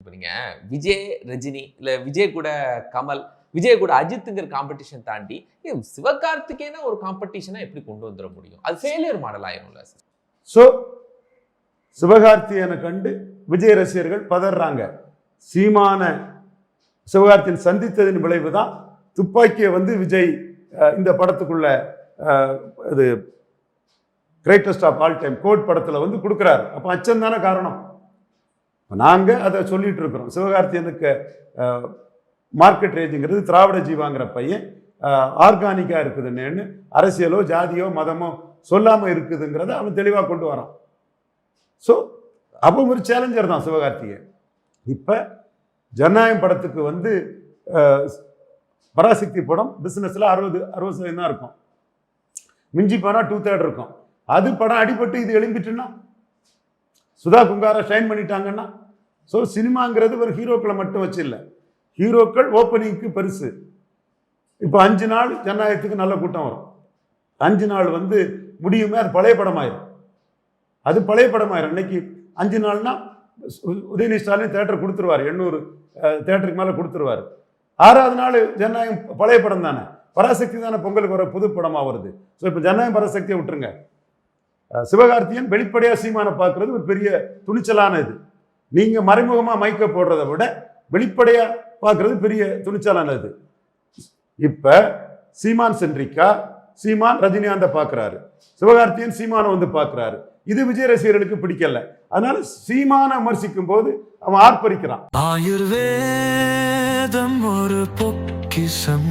இப்போ நீங்கள் விஜய் ரஜினி இல்லை விஜய் கூட கமல் விஜய் கூட அஜித்துங்கிற காம்படிஷன் தாண்டி சிவகார்த்திகேனா ஒரு காம்படிஷனை எப்படி கொண்டு வந்துட முடியும்? அது ஃபெயிலியர் மாடல் ஆயிரும்ல சார் ஸோ சிவகார்த்தியனை கண்டு விஜய் ரசிகர்கள் பதறாங்க. சீமான சிவகார்த்தியன் சந்தித்ததின் விளைவு தான் துப்பாக்கியை வந்து விஜய் இந்த படத்துக்குள்ள இது greatest of all time GOAT படத்தில் வந்து கொடுக்குறாரு. அப்போ அச்சம் தானே காரணம்? நாங்கள் அதை சொல்லிகிட்டு இருக்கிறோம். சிவகார்த்தியனுக்கு மார்க்கெட் ரேஞ்சுங்கிறது திராவிட ஜீவாங்கிற பையன் ஆர்கானிக்காக இருக்குதுன்னு அரசியலோ ஜாதியோ மதமோ சொல்லாமல் இருக்குதுங்கிறத அவன் தெளிவாக கொண்டு வரான். ஸோ அப்போ ஒரு சேலஞ்சர் தான் சிவகார்த்திகேயன். இப்போ ஜனநாயகம் படத்துக்கு வந்து பராசக்தி படம் பிஸ்னஸில் அறுபது அறுபது சதவீதம் தான் இருக்கும். மிஞ்சி போனால் டூ தேர்ட் இருக்கும். அது படம் அடிபட்டு இது எழும்பிட்டுன்னா சுதா குங்காரா ஷைன் பண்ணிட்டாங்கன்னா ஸோ சினிமாங்கிறது ஒரு ஹீரோக்களை மட்டும் வச்சு இல்லை. ஹீரோக்கள் ஓப்பனிங்க்கு பெருசு. இப்போ அஞ்சு நாள் ஜனநாயகத்துக்கு நல்ல கூட்டம் வரும். அஞ்சு நாள் வந்து முடியுமே அது பழைய படமாயிரும். அது பழைய படமாயிரும். இன்னைக்கு அஞ்சு நாள்னா உ- உதயநிதி ஸ்டாலின் தேட்டர் கொடுத்துருவார். எண்ணூறு தேட்டருக்கு மேலே கொடுத்துருவார். ஆறாவது நாள் ஜனநாயகம் பழைய படம் தானே பராசக்தி தானே பொங்கலுக்கு வர புது படமாக வருது. ஸோ இப்போ ஜனநாயகம் பராசக்தியை விட்டுருங்க. சிவகார்த்தியன் வெளிப்படையாக சீமானை பார்க்கறது ஒரு பெரிய துணிச்சலான இது. நீங்கள் மறைமுகமாக மைக்க போடுறத விட வெளிப்படையாக பார்க்கறது பெரிய துணிச்சலானது இப்போ சீமான் சென்றிக்கா? சீமான் ரஜினிகாந்தை பார்க்குறாரு. சிவகார்த்தியன் சீமானை வந்து பார்க்குறாரு. இது விஜய் ரசிகர்களுக்கு பிடிக்கல. அதனால சீமானை விமர்சிக்கும் போது அவன் ஆர்ப்பரிக்கிறான். ஆயுர்வேதம் ஒரு பொக்கிசம்